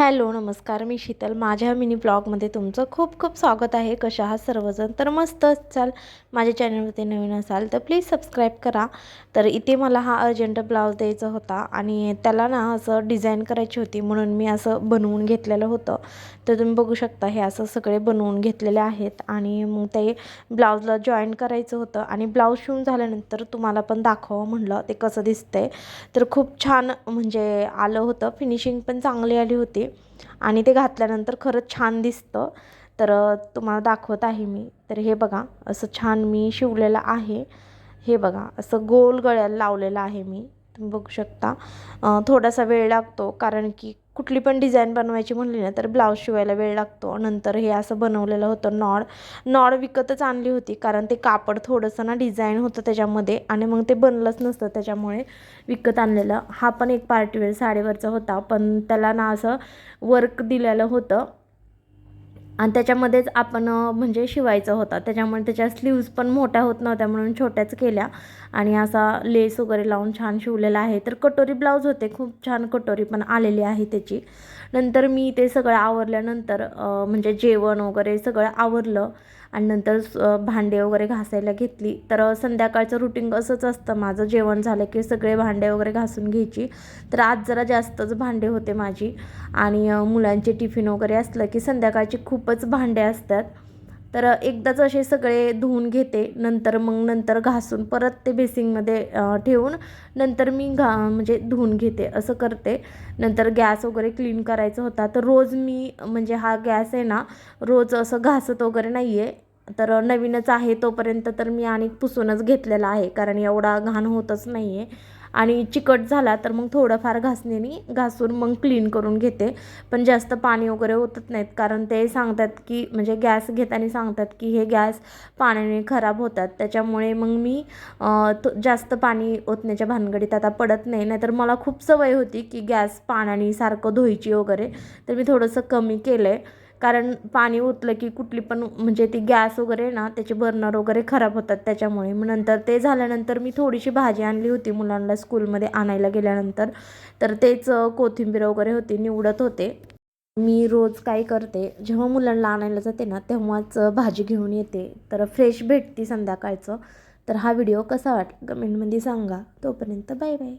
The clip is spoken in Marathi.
हॅलो नमस्कार. मी शीतल. माझ्या मिनी ब्लॉगमध्ये तुमचं खूप खूप स्वागत आहे. कशा आहात सर्वजण? तर मस्त असाल. माझ्या चॅनलवरती नवीन असाल तर प्लीज सबस्क्राईब करा. तर इथे मला हा अर्जंट ब्लाऊज द्यायचा होता आणि त्याला ना असं डिझाईन करायची होती म्हणून मी असं बनवून घेतलेलं होतं. तर तुम्ही बघू शकता हे असं सगळे बनवून घेतलेले आहेत आणि मग ते ब्लाऊजला जॉईन करायचं होतं आणि ब्लाऊज शिवून झाल्यानंतर तुम्हाला पण दाखवावं म्हणलं ते कसं दिसतंय. तर खूप छान म्हणजे आलं होतं. फिनिशिंग पण चांगली आली होती. आणि ते घातल्यानंतर खरंच छान दिसतं. तर तुम्हाला दाखवत आहे मी. तर हे बघा असं छान मी शिवलेलं आहे. हे बघा असं गोल गळ्याला लावलेलं आहे मी. तुम्ही बघू शकता. थोडासा वेळ लागतो कारण की कुठली पण डिझाईन बनवायची म्हणली ना तर ब्लाऊज शिवायला वेळ लागतो. नंतर हे असं बनवलेलं होतं नॉड. नॉड विकतच आणली होती कारण ते कापड थोडंसं ना डिझाईन होतं त्याच्यामध्ये आणि मग ते बनलंच नसतं त्याच्यामुळे विकत आणलेलं. हा पण एक पार्टीवेअर साडीवरचा होता पण त्याला ना असं वर्क दिलेलं होतं. आणि त्याच्यामध्येच आपण म्हणजे शिवायचं होता. त्याच्यामुळे त्याच्या स्लीव्ज पण मोठ्या होत नव्हत्या म्हणून छोट्याच केल्या. आणि असा लेस वगैरे लावून छान शिवलेला आहे. तर कटोरी ब्लाऊज होते. खूप छान कटोरी पण आलेली आहे त्याची. नंतर मी ते सगळं आवरल्यानंतर म्हणजे जेवण वगैरे सगळं आवरलं. आणि नंतर स- भांडे वगैरे घासायला घेतली. तर संध्याकाळचं रुटीन असंच असतं माझं. जेवण झालं की सगळे भांडे वगैरे घासून घ्यायची. तर आज जरा जास्तच भांडे होते माझी. आणि मुलांचे टिफिन वगैरे असलं की संध्याकाळची खूपच भांडे असतात. तर एकदाच असे सगळे धुवून घेते नंतर मग नंतर घासून परत ते बेसिंगमध्ये ठेवून नंतर मी घा म्हणजे धुवून घेते असं करते. नंतर गॅस वगैरे क्लीन करायचा होता तर रोज मी म्हणजे हा गॅस आहे ना रोज असं घासत वगैरे नाही आहे तर नवीनच आहे तोपर्यंत तर मी आणि पुसूनच घेतलेला आहे कारण एवढा घाण होतच नाही आहे आणि चिकट झाला तर मग थोडंफार घासणीने घासून मग क्लीन करून घेते. पण जास्त पाणी वगैरे ओतत नाहीत कारण ते सांगतात की म्हणजे गॅस घेताना सांगतात की हे गॅस पाण्याने खराब होतात. त्याच्यामुळे मग मी तो- जास्त पाणी ओतण्याच्या भानगडीत आता पडत नाही. नाहीतर मला खूप सवय होती की गॅस पाण्याने सारखं धुवायची वगैरे. तर मी थोडंसं कमी केलं आहे कारण पाणी ओतलं की कुठली पण म्हणजे ती गॅस वगैरे ना त्याचे बर्नर वगैरे खराब होतात त्याच्यामुळे. मग नंतर ते झाल्यानंतर मी थोडीशी भाजी आणली होती मुलांना स्कूलमध्ये आणायला गेल्यानंतर. तर तेच कोथिंबीर वगैरे होती निवडत होते. मी रोज काय करते जेव्हा मुलांना आणायला जाते ना तेव्हाच भाजी घेऊन येते. तर फ्रेश भेटती संध्याकाळचं. तर हा व्हिडिओ कसा वाटला कमेंटमध्ये सांगा. तोपर्यंत बाय बाय.